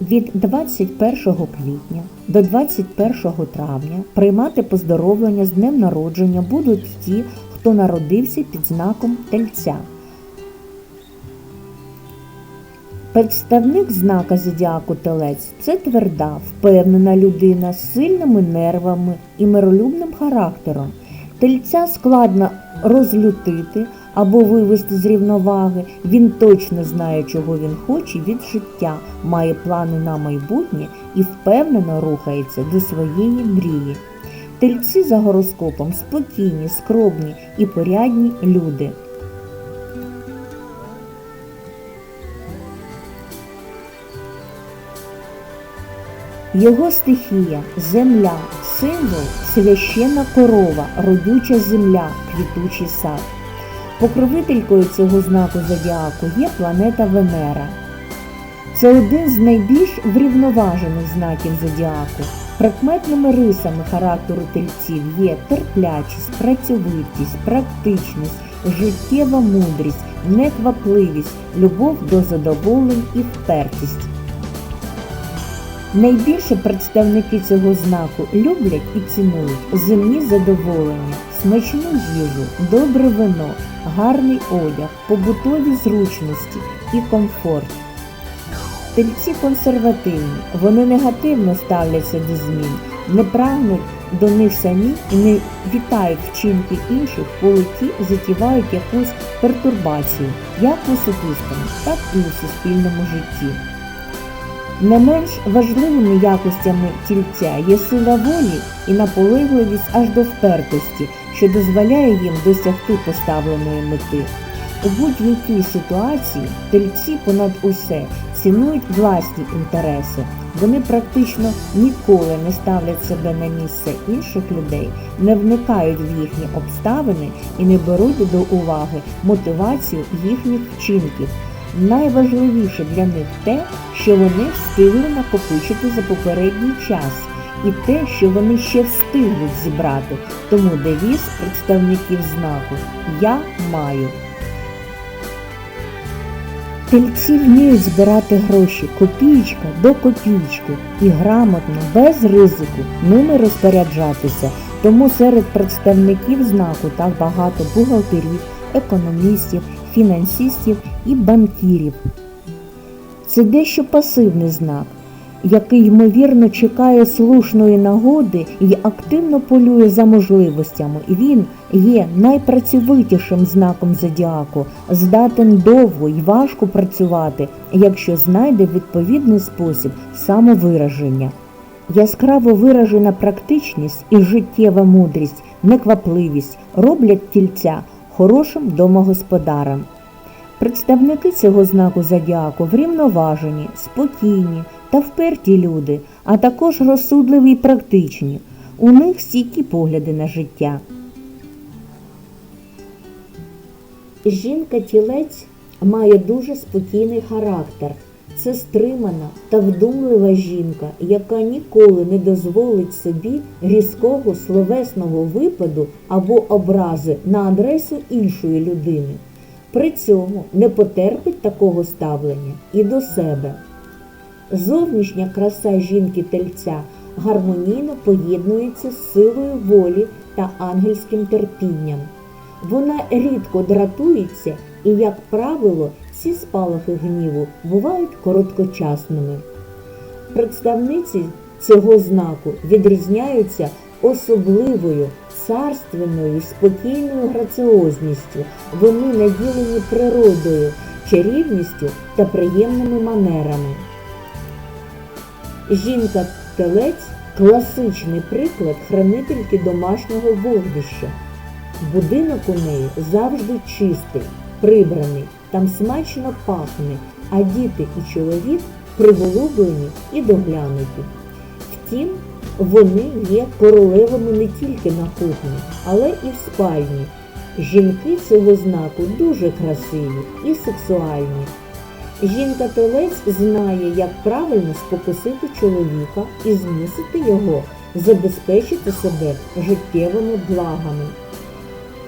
від 21 квітня до 21 травня приймати поздоровлення з днем народження будуть ті, хто народився під знаком тельця. Представник знака зодіаку телець це тверда, впевнена людина з сильними нервами і миролюбним характером. Тельця складно розлютити або вивести з рівноваги. Він точно знає, чого він хоче від життя, має плани на майбутнє і впевнено рухається до своєї мрії. Тельці за гороскопом спокійні, скромні і порядні люди. Його стихія земля, символ священна корова, родюча земля, квітучий сад. Покровителькою цього знаку зодіаку є планета Венера. Це один з найбільш врівноважених знаків зодіаку. Прикметними рисами характеру тельців є терплячість, працьовитість, практичність, життєва мудрість, неквапливість, любов до задоволень і впертість. Найбільше представники цього знаку люблять і цінують земні задоволення, смачну їжу, добре вино, гарний одяг, побутові зручності і комфорт. Тельці консервативні, вони негативно ставляться до змін, не прагнуть до них самі і не вітають вчинки інших, коли ті затівають якусь пертурбацію, як в особистому, так і у суспільному житті. Не менш важливими якостями тільця є сила волі і наполегливість аж до впертості, що дозволяє їм досягти поставленої мети. У будь-якій ситуації тельці понад усе цінують власні інтереси. Вони практично ніколи не ставлять себе на місце інших людей, не вникають в їхні обставини і не беруть до уваги мотивацію їхніх вчинків. Найважливіше для них те, що вони встигли накопичити за попередній час, і те, що вони ще встигнуть зібрати. Тому девіз представників знаку Я маю. Тельці вміють збирати гроші копієчка до копієчки і грамотно, без ризику ними розпоряджатися. Тому серед представників знаку так багато бухгалтерів, економістів, фінансистів і банкірів. Це дещо пасивний знак, який ймовірно чекає слушної нагоди і активно полює за можливостями. Він є найпрацьовитішим знаком зодіаку, здатен довго й важко працювати, якщо знайде відповідний спосіб самовираження. Яскраво виражена практичність і життєва мудрість, неквапливість роблять тільця хорошим домогосподарем. Представники цього знаку зодіаку врівноважені, спокійні та вперті люди, а також розсудливі й практичні. У них стійкі погляди на життя. Жінка-тілець має дуже спокійний характер. Це стримана та вдумлива жінка, яка ніколи не дозволить собі різкого словесного випаду або образи на адресу іншої людини. При цьому не потерпить такого ставлення і до себе. Зовнішня краса жінки-тельця гармонійно поєднується з силою волі та ангельським терпінням. Вона рідко дратується і, як правило, ці спалахи гніву бувають короткочасними. Представниці цього знаку відрізняються особливою царственною, спокійною граціозністю. Вони наділені природою, чарівністю та приємними манерами. Жінка-телець класичний приклад хранительки домашнього вогнища. Будинок у неї завжди чистий, прибраний, там смачно пахне, а діти і чоловік приголублені і доглянуті. Втім, вони є королевами не тільки на кухні, але і в спальні. Жінки цього знаку дуже красиві і сексуальні. Жінка-телець знає, як правильно спокусити чоловіка і змусити його забезпечити себе життєвими благами.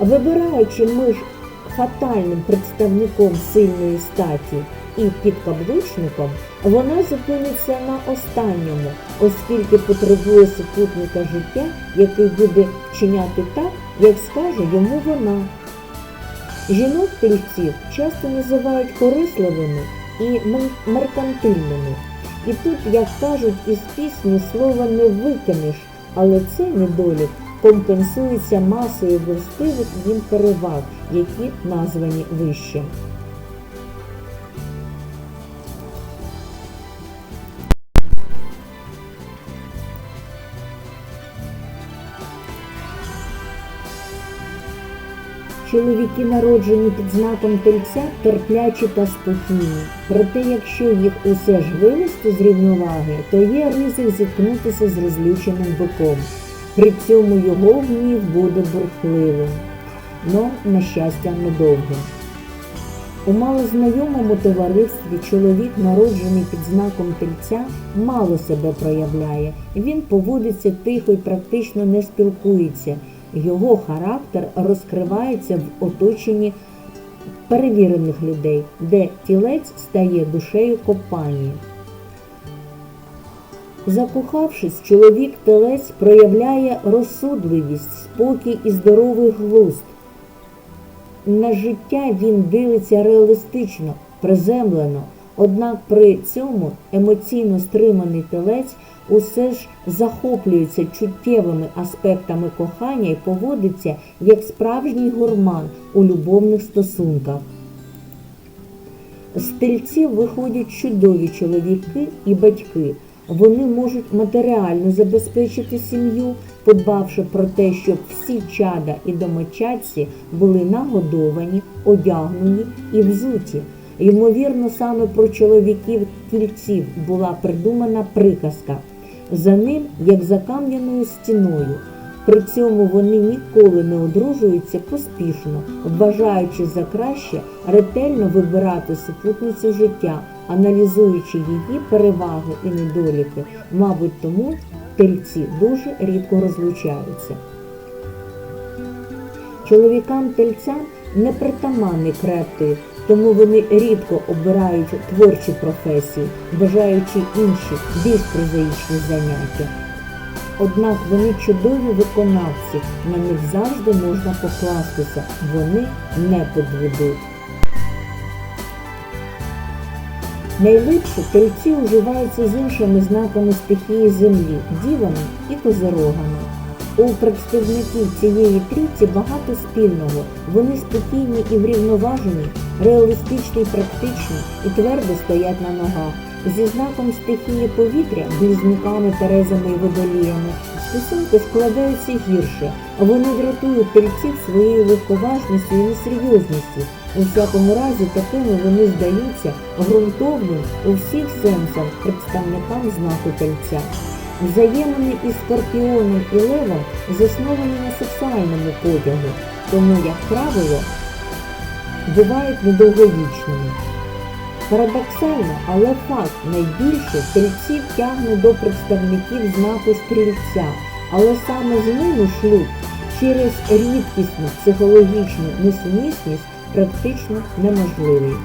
Вибираючи між фатальним представником сильної статі і підкаблучником, вона зупиниться на останньому, оскільки потребує супутника життя, який буде вчиняти так, як скаже йому вона. Жінок тельців часто називають корисливими і мер- меркантильними. І тут, як кажуть із пісні, слова не викинеш, але цей недолік компенсується масою властивих їм переваг, які названі вище. Чоловіки, народжені під знаком тельця, терплячі та спокійні. Проте, якщо їх усе ж вивести з рівноваги, то є ризик зіткнутися з розлюченим биком. При цьому його гнів буде бурхливим, но, на щастя, недовгим. У малознайомому товаристві чоловік, народжений під знаком тельця, мало себе проявляє. Він поводиться тихо і практично не спілкується. Його характер розкривається в оточенні перевірених людей, де тілець стає душею компанії. Закохавшись, чоловік телець проявляє розсудливість, спокій і здоровий глузд. На життя він дивиться реалістично, приземлено, однак при цьому емоційно стриманий телець усе ж захоплюється чуттєвими аспектами кохання і поводиться як справжній гурман у любовних стосунках. З тельців виходять чудові чоловіки і батьки. Вони можуть матеріально забезпечити сім'ю, подбавши про те, щоб всі чада і домочадці були нагодовані, одягнені і взуті. Ймовірно, саме про чоловіків тільців була придумана приказка за ним, як за кам'яною стіною. При цьому вони ніколи не одружуються поспішно, вважаючи за краще ретельно вибирати супутницю життя, аналізуючи її переваги і недоліки. Мабуть, тому тельці дуже рідко розлучаються. Чоловікам тельцям не притаманний креатив, тому вони рідко обирають творчі професії, бажаючи інші, більш прозаїчні заняття. Однак вони чудові виконавці, на них завжди можна покластися, вони не підведуть. Найлипше тельці уживаються з іншими знаками стихії землі, дівами і козирогами. У представників цієї трійці багато спільного. Вони спокійні і врівноважені, реалістичні і практичні і твердо стоять на ногах. Зі знаком стихії повітря, близнюками, терезами і водоліями, стосунки складаються гірше. Вони дратують тельців своєю легковажністю і несерйозністю. У всякому разі, такими вони здаються ґрунтовним у всіх сенсах представникам знаку тельця. Взаємини із скорпіоном і левом засновані на сексуальному подягу, тому, як правило, бувають недовговічними. Парадоксально, але факт найбільше тельців тягне до представників знаку стрільця, але саме з ними шлюб через рідкісну психологічну несумісність практично неможливий.